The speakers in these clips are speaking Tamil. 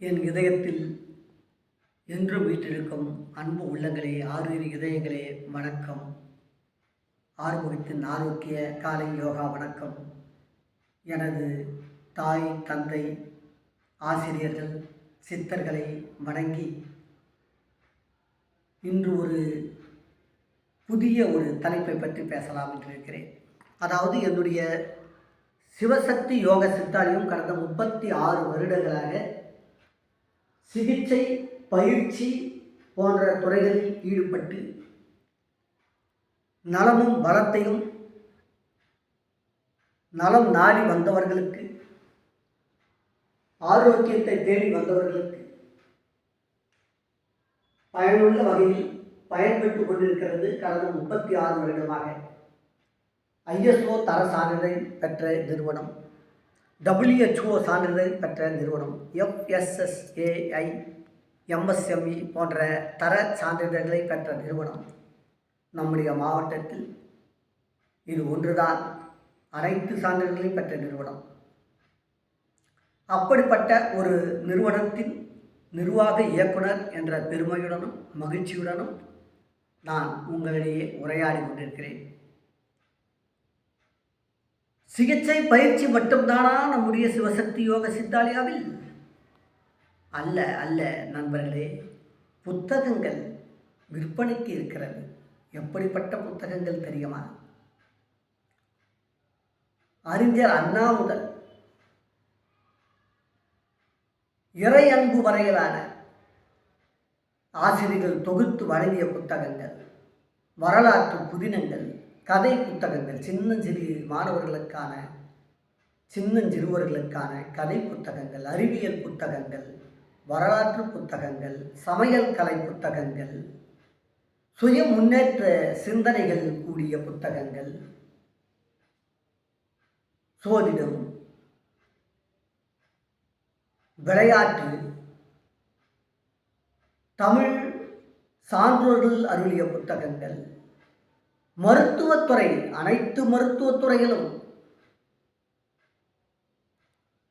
என் இதயத்தில் என்றும் வீட்டிருக்கும் அன்பு உள்ளங்களே ஆறுயிர் இதயங்களே வணக்கம். ஆறுமுகத்தின் ஆரோக்கிய காலை யோகா வணக்கம். எனது தாய் தந்தை ஆசிரியர்கள் சித்தர்களை வணங்கி இன்று ஒரு புதிய ஒரு தலைப்பை பற்றி பேசலாம் என்று இருக்கிறேன். அதாவது என்னுடைய சிவசக்தி யோக சித்தாலயம் கடந்த முப்பத்தி ஆறு வருடங்களாக சிகிச்சை பயிற்சி போன்ற துறைகளில் ஈடுபட்டு நலமும் பலத்தையும் நலம் நாடி வந்தவர்களுக்கு ஆரோக்கியத்தை தேடி வந்தவர்களுக்கு பயனுள்ள வகையில் பயன்பெற்று கொண்டிருக்கிறது கடந்த முப்பத்தி ஆறு வருடமாக. ஐஎஸ்ஓ தர சான்றிதழ் பெற்ற நிறுவனம். டபிள்யூஹெச்ஓ சான்றிதழ் பெற்ற நிறுவனம் எஃப்எஸ்எஸ்ஏஐ எம்எஸ்எம்இ போன்ற தர சான்றிதழ்களை பெற்ற நிறுவனம் நம்முடைய மாவட்டத்தில் இது ஒன்றுதான். அனைத்து சான்றிதழ்களையும் பெற்ற நிறுவனம். அப்படிப்பட்ட ஒரு நிறுவனத்தின் நிர்வாக இயக்குனர் என்ற பெருமையுடனும் மகிழ்ச்சியுடனும் நான் உங்களிடையே உரையாடி கொண்டிருக்கிறேன். சிகிச்சை பயிற்சி மட்டும்தானா? நம்முடைய சிவசக்தி யோக சித்தாலியாவில்? அல்ல அல்ல நண்பர்களே. புத்தகங்கள் விற்பனைக்கு இருக்கிறது. எப்படிப்பட்ட புத்தகங்கள் தெரியுமா? அறிஞர் அண்ணா முதல். இறை அன்பு வரையிலான ஆசிரியர்கள் தொகுத்து வழங்கிய புத்தகங்கள். வரலாற்று புதினங்கள். கதை புத்தகங்கள் சின்னஞ்சிறு மாணவர்களுக்கான சின்னஞ்சிறுவர்களுக்கான கதை புத்தகங்கள் அறிவியல் புத்தகங்கள் வரலாற்று புத்தகங்கள் சமையல் கலை புத்தகங்கள் சுய முன்னேற்ற சிந்தனைகள் கூடிய புத்தகங்கள் சோதிடம் விளையாட்டு தமிழ் சான்றோர்கள் அருளிய புத்தகங்கள் மருத்துவத்துறை அனைத்து மருத்துவத்துறைகளும்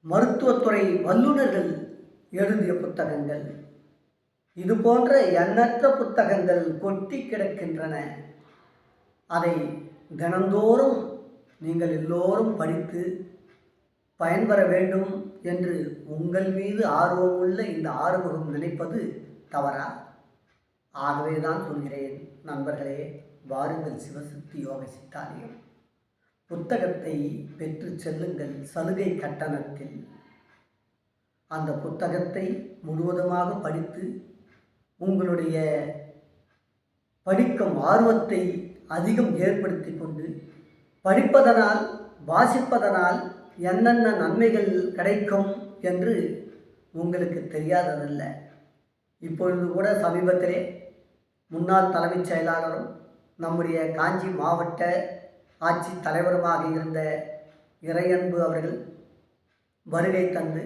மருத்துவத்துறை வல்லுநர்கள் எழுதிய புத்தகங்கள். இது போன்ற எண்ணற்ற புத்தகங்கள் கொட்டி கிடக்கின்றன. அதை தினந்தோறும் நீங்கள் எல்லோரும் படித்து பயன்பெற வேண்டும் என்று உங்கள் மீது ஆர்வமுள்ள இந்த ஆறுமுகம் நினைப்பது தவறா? ஆகவே தான் சொல்கிறேன் நண்பர்களே. வாருங்கள் சிவசக்தி யோக சித்தாலயம். புத்தகத்தை பெற்று செல்லுங்கள் சலுகை கட்டணத்தில். அந்த புத்தகத்தை முழுவதுமாக படித்து உங்களுடைய படிக்கும் ஆர்வத்தை அதிகம் ஏற்படுத்தி கொண்டு படிப்பதனால் வாசிப்பதனால் என்னென்ன நன்மைகள் கிடைக்கும் என்று உங்களுக்கு தெரியாததல்ல. இப்பொழுது கூட சமீபத்திலே முன்னாள் தலைமைச் செயலாளரும் நம்முடைய காஞ்சி மாவட்ட ஆட்சி தலைவருமாக இருந்த இறையன்பு அவர்கள் வருகை தந்து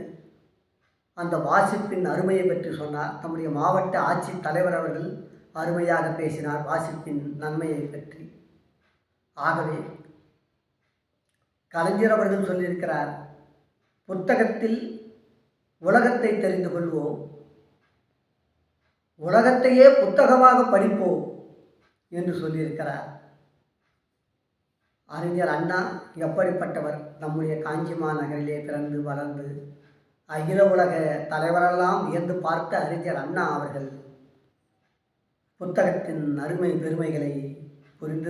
அந்த வாசிப்பின் அருமையை பற்றி சொன்னார். நம்முடைய மாவட்ட ஆட்சி தலைவர் அவர்கள் அருமையாக பேசினார். வாசிப்பின் நன்மையை பற்றி. ஆகவே கலைஞர் அவர்கள் சொல்லியிருக்கிறார் புத்தகத்தில் உலகத்தை தெரிந்து கொள்வோம். உலகத்தையே புத்தகமாக படிப்போம். என்று சொல்லியிருக்கிறார். அறிஞர் அண்ணா எப்படிப்பட்டவர்? நம்முடைய காஞ்சி மாநகரிலே பிறந்து வளர்ந்து அகில உலக தலைவரெல்லாம் வியந்து பார்த்த அறிஞர் அண்ணா அவர்கள் புத்தகத்தின் அருமை பெருமைகளை புரிந்து